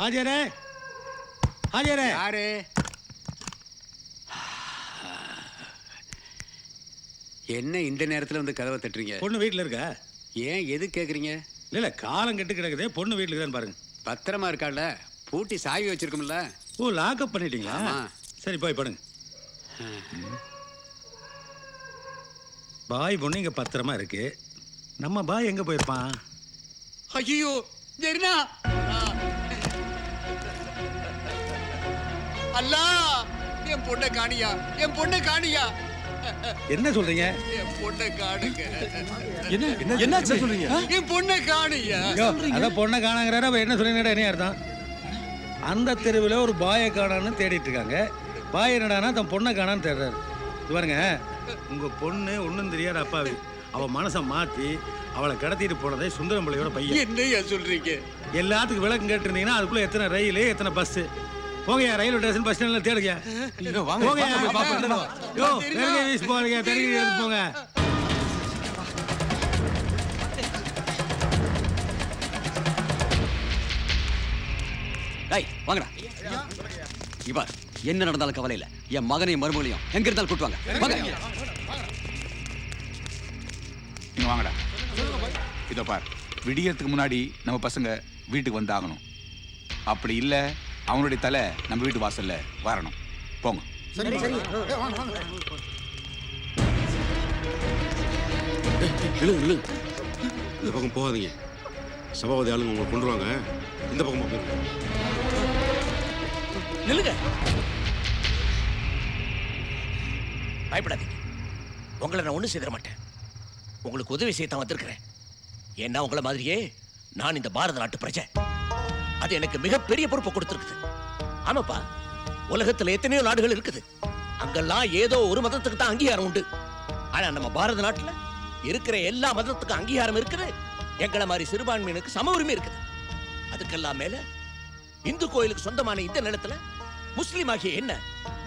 ஹாஜரே ஹாஜரே யாரு? என்ன இந்த நேரத்துல வந்து கதவை தட்டுறீங்க? பொண்ணு வீட்டில் இருக்கா? ஏன் எது கேக்குறீங்க? இல்லை இல்லை காலம் கெட்டு கிடக்குதே பொண்ணு வீட்டில் இருக்கான்னு பாருங்க. பத்திரமா இருக்கால பூட்டி சாவி வச்சிருக்கோம்ல? ஓ லாக்அப் பண்ணிட்டீங்களா. சரி போய் படுங்க. பாய் பொண்ணு இங்கே பத்திரமா இருக்கு. நம்ம பாய் எங்கே போயிருப்பான்? ஐயோ ஜெரினா! அல்லா என் பொண்ணை காணியா என் பொண்ணை காணியா. என்ன சொல்றீங்க? என் பொண்ணை காணுங்க. என்ன? என்ன? சொல்றீங்க? என் பொண்ணை காணியா அதான் பொண்ணை காணாங்கிறாரு அப்ப என்ன சொல்றீங்கடா என்ன அர்த்தம். அந்த தெருவில் ஒரு பாயை காணான்னு தேடிட்டு இருக்காங்க. பாய் என்னடானா தன் பொண்ணை காணான்னு தேடுறாரு. இது பாருங்க உங்க பொண்ணு ஒன்றும் தெரியாத அப்பாவி. அவ மனசை மாத்தி அவளை கடத்திட்டு போனதே சுந்தரம் பிள்ளையோட பையன். என்னையா சொல்றீங்க? எல்லாத்துக்கும் விளக்கம் கேட்டிருந்தீங்கன்னா அதுக்குள்ள எத்தனை ரயில் எத்தனை பஸ் போங்கயா ரயில்வே ஸ்டேஷன் பஸ் ஸ்டாண்ட்ல தேடுங்க. பாப்போம். யோ வீசி போறீங்க தெருங்க எடுத்து போங்க. டேய் வாங்கடா. இவர் என்ன நடந்தாலும் கவலை இல்ல. என் மகனையும் மருமகளையும் எங்க இருந்தாலும் கூட்டுவாங்க. வாங்க. இங்க வாங்கடா. இதோ பார். விடியறதுக்கு முன்னாடி நம்ம பசங்க வீட்டுக்கு வந்தாகணும். அப்படி இல்ல அவனுடைய தலை நம்ம வீட்டு வாசல்ல வரணும். போங்க. இந்த பக்கம் போகாதீங்க. சபாபதி ஆளுங்க உங்களை கொண்டு வாங்க இந்த பக்கம் போயிருங்க நில்லுங்க. பயப்படாதீங்க. உங்களை நான் ஒண்ணும் செய்திட மாட்டேன். உங்களுக்கு உதவி செய்ய தான் வந்திருக்கிறேன். ஏன்னா உங்களை மாதிரியே நான் இந்த பாரத நாட்டு பிரஜை. அது எனக்கு மிகப்பெரிய பொறுப்பை கொடுத்துருக்குது. ஆமாப்பா உலகத்துல எத்தனையோ நாடுகள் இருக்குது. அங்கெல்லாம் ஏதோ ஒரு மதத்துக்கு தான் அங்கீகாரம் உண்டு. ஆனா நம்ம பாரத நாட்டுல இருக்கிற எல்லா மதத்துக்கும் அங்கீகாரம் இருக்குது. எங்களை மாதிரி சிறுபான்மையினருக்கு சம உரிமை இருக்குது. அதுக்கெல்லாம் மேல இந்து கோயிலுக்கு சொந்தமான இந்த நிலத்துல முஸ்லீம் ஆகிய என்ன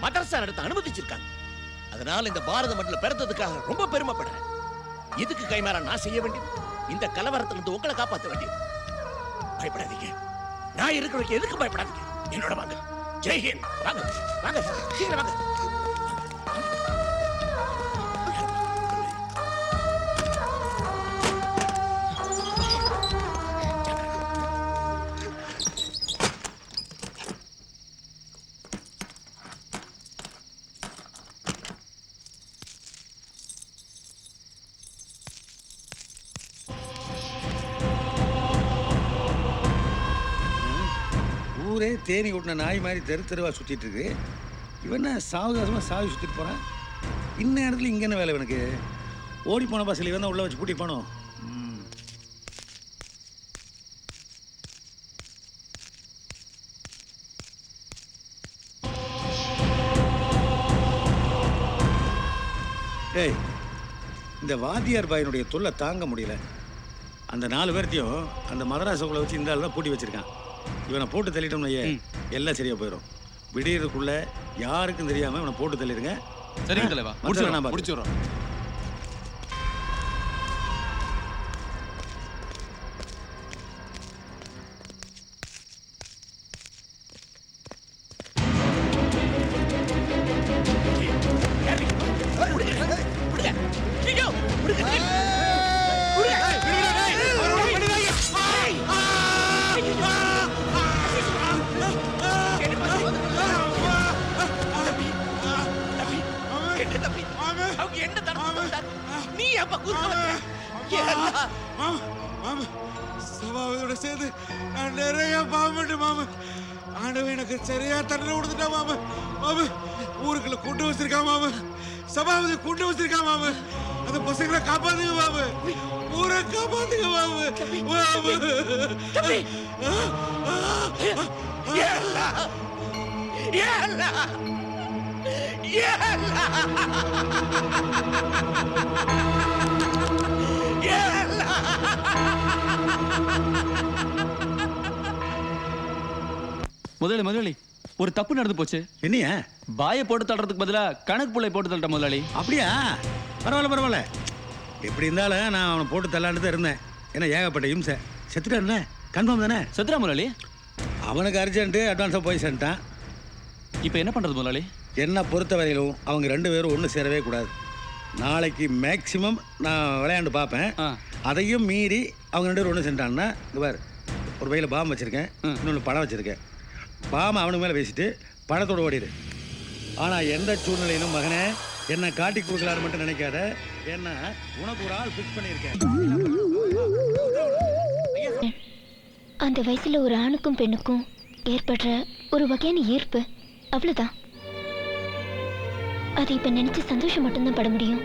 மதரசா நடத்த அனுமதிச்சிருக்காங்க. அதனால இந்த பாரத மண்டல பிறந்ததுக்காக ரொம்ப பெருமைப்படுறேன். இதுக்கு கைமாறா நான் செய்ய வேண்டியது? இந்த கலவரத்துல இருந்து உங்களை காப்பாற்ற வேண்டியது. பயப்படாதீங்க. நான் இருக்கிறதுக்கு எதுக்கு பயப்படாதீங்க? என்னோட வாங்க. ஜெய்ஹிந்த். வாங்க. வாங்க. சீக்கிரம் வாங்க. ஊரே தேனி விட்டின நாய் மாதிரி தெரு தெருவா சுற்றிட்டு இருக்கு. இவன் என்ன சாவகாசமா சாவி சுற்றிட்டு போகிறான் இன்ன இடத்துல இங்கே என்ன வேலை இவனுக்கு? ஓடி போன பஸ்ல இவன் தான் உள்ள வச்சு கூட்டி போனோம். ஏய் இந்த வாத்தியார் பாயினுடைய தொல்லை தாங்க முடியல. அந்த நாலு பேர்த்தையும் அந்த மதராசக்குள்ள வச்சு இந்த ஆள் தான் பூட்டி வச்சுருக்கான். இவனை போட்டு தள்ளிட்டோம்னு எல்லாம் சரியா போயிடும் விடியறதுக்குள்ள யாருக்கும் தெரியாம இவனை போட்டு தள்ளிடுங்க. சரிங்க தலைவா. பாரு. முடிச்சிடுறோம். எனக்கு சரியா தண்டனை கொடுத்துட்டா மாமா? மாமா ஊருக்குள்ள கொண்டு வச்சிருக்கா மாமா? சபாபதி கொண்டு வச்சிருக்கா மாமா? அந்த பசங்களை காப்பாத்துங்க மாமா. ஊரை காப்பாத்துங்க மாமா. மாமா. Yeah! முதலாளி முதலாளி ஒரு தப்பு நடந்து போச்சு. என்னையா? பாயை போட்டு தள்ளுறதுக்கு பதிலா கணக்கு புள்ளை போட்டு தள்ளிட்ட முதலாளி. அப்படியா? பரவாயில்ல பரவாயில்ல. எப்படி இருந்தாலும் நான் அவனை போட்டு தள்ளாண்டு தான் இருந்தேன். ஏன்னா ஏகப்பட்ட இம்சை. செத்துட்டான்ல கன்ஃபார்ம் தானே? சத்ரா முதலாளி? அவனுக்கு அர்ஜென்ட்டு அட்வான்ஸாக போய் சென்ட்டான் இப்போ என்ன பண்றது முதலாளி? என்னை பொறுத்தவரையிலும் அவங்க ரெண்டு பேரும் ஒன்று சேரவே கூடாது. நாளைக்கு மேக்ஸிமம் நான் விளையாண்டு பார்ப்பேன். அதையும் மீறி அவங்க ரெண்டு பேரும் ஒன்று சென்றான்னா இங்க பாரு ஒரு பையில் பாம் வச்சுருக்கேன். இன்னொன்று பணம் வச்சுருக்கேன். பாமா அவனுக்கு மேலே பேசிட்டு பணத்தோட ஓடிடு. ஆனால் எந்த சூழ்நிலையிலும் மகனே என்னை காட்டி கொடுக்கலான்னு மட்டும் நினைக்காத. என்ன உனக்கு ஒரு ஆள் ஃபிக்ஸ் பண்ணியிருக்கேன். அந்த வயசுல ஒரு ஆணுக்கும் பெண்ணுக்கும் ஏற்படுற ஒரு வகையான ஈர்ப்பு அவ்வளவுதான். அது இப்போ நினச்சி சந்தோஷம் மட்டும்தான் பட முடியும்.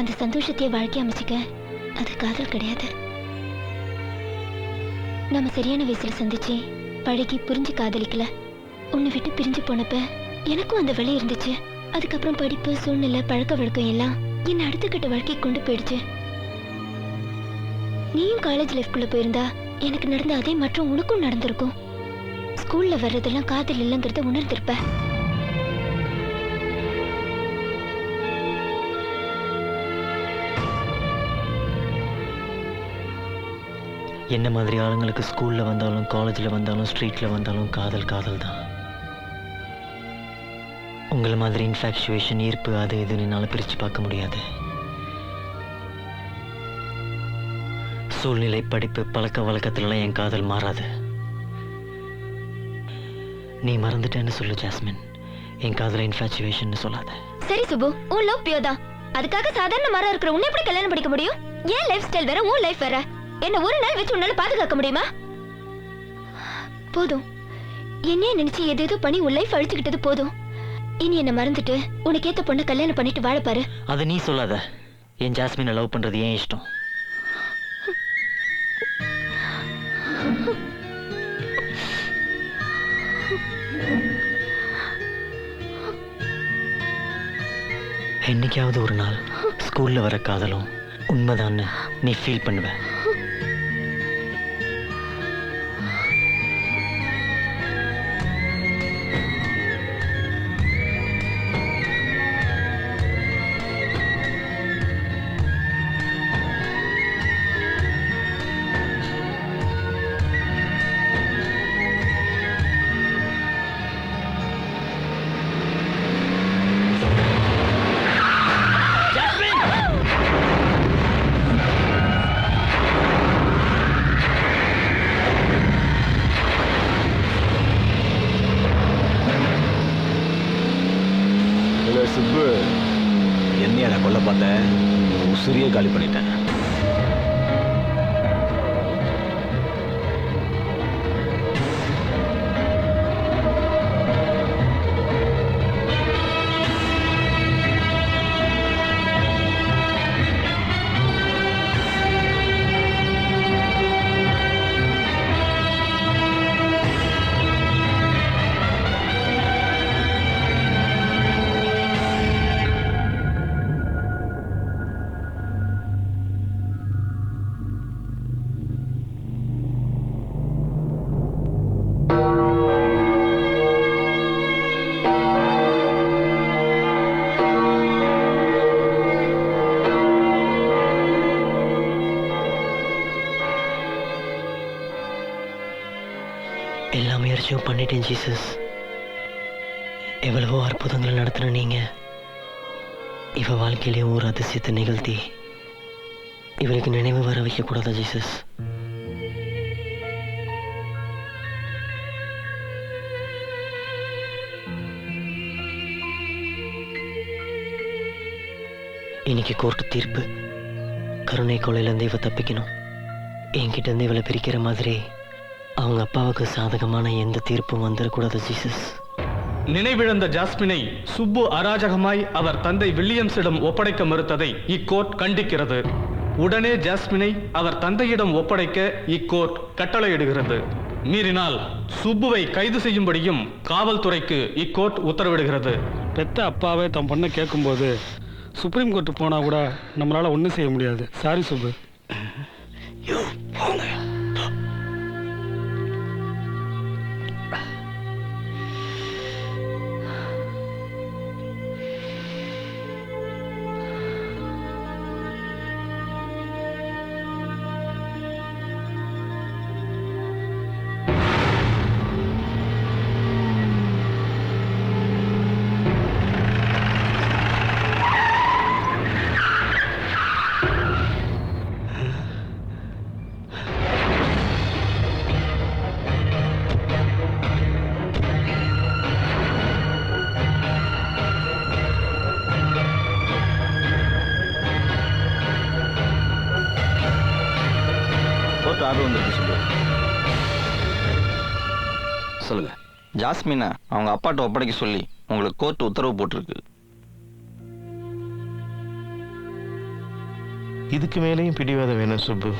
அந்த சந்தோஷத்தையே வாழ்க்கை அமைச்சிக்க அது காதல் கிடையாது. நம்ம சரியான வயசில் சந்திச்சு பழகி புரிஞ்சு காதலிக்கல. உன்னை விட்டு பிரிஞ்சு போனப்ப எனக்கும் அந்த வழி இருந்துச்சு. அதுக்கப்புறம் படிப்பு சூழ்நிலை பழக்க வழக்கம் எல்லாம் என்னை அடுத்த கட்ட வாழ்க்கை கொண்டு போயிடுச்சு. நீயும் காலேஜ் லைஃப்குள்ள போயிருந்தா எனக்கு நடந்த அதே மற்றும் உனக்கும் நடந்திருக்கும். ஸ்கூல்ல வர்றதெல்லாம் காதல் இல்லைங்கிறத உணர்ந்திருப்ப. என்ன மாதிரி ஆளுங்களுக்கு ஸ்கூலில் வந்தாலும் காலேஜில் வந்தாலும் ஸ்ட்ரீட்டில் வந்தாலும் காதல் காதல் தான் உங்களை மாதிரி இன்ஃபாக்சுவேஷன் ஈர்ப்பு அது இதுன்னு என்னால் பிரித்து பார்க்க முடியாது. சூழ்நிலை படிப்பு பழக்க வழக்கத்துலலாம் என் காதல் மாறாது. நீ மறந்துட்டேன்னு சொல்லு ஜாஸ்மின். என் காதல இன்ஃபாச்சுவேஷன் சொல்லாத. சரி சுபு. உன் லவ் பியோதா தான். அதுக்காக சாதாரண மரம் இருக்கிற உன்னை எப்படி கல்யாணம் படிக்க முடியும்? ஏன் லைஃப் ஸ்டைல் வேற உன் லைஃப் வேற. என்ன ஒரு நாள் வச்சு உன்னால பாதுகாக்க முடியுமா? போதும். என்னையே நினைச்சு எது பண்ணி உன் லைஃப் அழிச்சுக்கிட்டது போதும். இனி என்ன மறந்துட்டு உனக்கு ஏத்த பொண்ணை கல்யாணம் பண்ணிட்டு வாழ பாரு. அதை நீ சொல்லாத. என் ஜாஸ்மினை லவ் பண்றது ஏன் இஷ்டம்? என்னைக்காவது ஒரு நாள் ஸ்கூல்ல வர காதலும் உண்மைதான்னு நீ ஃபீல் பண்ணுவேன் காலி பண்ணிட்டேன். எல்லா முயற்சியும் பண்ணிட்டேன் ஜீசஸ் எவ்வளவோ அற்புதங்களை நடத்தின நீங்க. இவ வாழ்க்கையிலே ஒரு அதிசயத்தை நிகழ்த்தி இவளுக்கு நினைவு வர வைக்கக்கூடாதா ஜீசஸ் இன்னைக்கு கோர்ட்டு தீர்ப்பு. கருணை கொலையிலேருந்து இவ தப்பிக்கணும். என்கிட்ட இருந்து இவளை பிரிக்கிற மாதிரி அவங்க அப்பாவுக்கு சாதகமான எந்த தீர்ப்பும் வந்துடக்கூடாது ஜீசஸ். நினைவிழந்த ஜாஸ்மினை சுப்பு அராஜகமாய் அவர் தந்தை வில்லியம்ஸிடம் ஒப்படைக்க மறுத்ததை இக்கோர்ட் கண்டிக்கிறது. உடனே ஜாஸ்மினை அவர் தந்தையிடம் ஒப்படைக்க இக்கோர்ட் கட்டளையிடுகிறது. மீறினால் சுப்புவை கைது செய்யும்படியும் காவல்துறைக்கு இக்கோர்ட் உத்தரவிடுகிறது. பெத்த அப்பாவே தன் பொண்ணை கேட்கும்போது சுப்ரீம் கோர்ட்டு போனால் கூட நம்மளால் ஒன்றும் செய்ய முடியாது. சாரி சுப்பு. ஆர்டர் வந்திருக்கு சுப்பு சொல்லுங்க. ஜாஸ்மினை அவங்க அப்பாட்ட ஒப்படைக்க சொல்லி உங்களுக்கு கோர்ட் உத்தரவு போட்டிருக்கு. இதுக்கு மேலேயும் பிடிவாதம் வேணும் சுப்பு.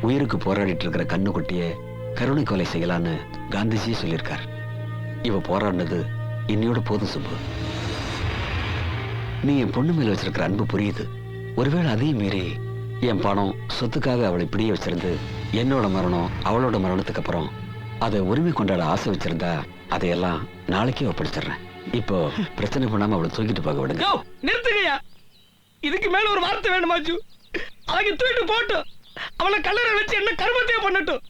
உயிருக்கு போராடிட்டு இருக்கிற கண்ணுக்குட்டிய கருணை கொலை செய்யலான்னு காந்திஜி சொல்லியிருக்கார். இவ போராடினது இன்னையோட போதும் சுப்பு. நீ என் பொண்ணு மேல வச்சிருக்கிற அன்பு புரியுது. ஒருவேளை அதையும் மீறி என் பணம் சொத்துக்காக அவளை பிடிய வச்சிருந்து என்னோட மரணம் அவளோட மரணத்துக்கு அப்புறம் அதை உரிமை கொண்டாட ஆசை வச்சிருந்தா அதையெல்லாம் நாளைக்கே ஒப்படைச்சிடுறேன். இப்போ பிரச்சனை பண்ணாம அவளை தூக்கிட்டு போக விடுங்க. நிறுத்துங்கய்யா. இதுக்கு மேல ஒரு வார்த்தை வேணுமாச்சு அவங்க தூக்கிட்டு போட்டோம் அவளை கல்லறை வச்சு என்ன கருமத்தையே பண்ணட்டும்.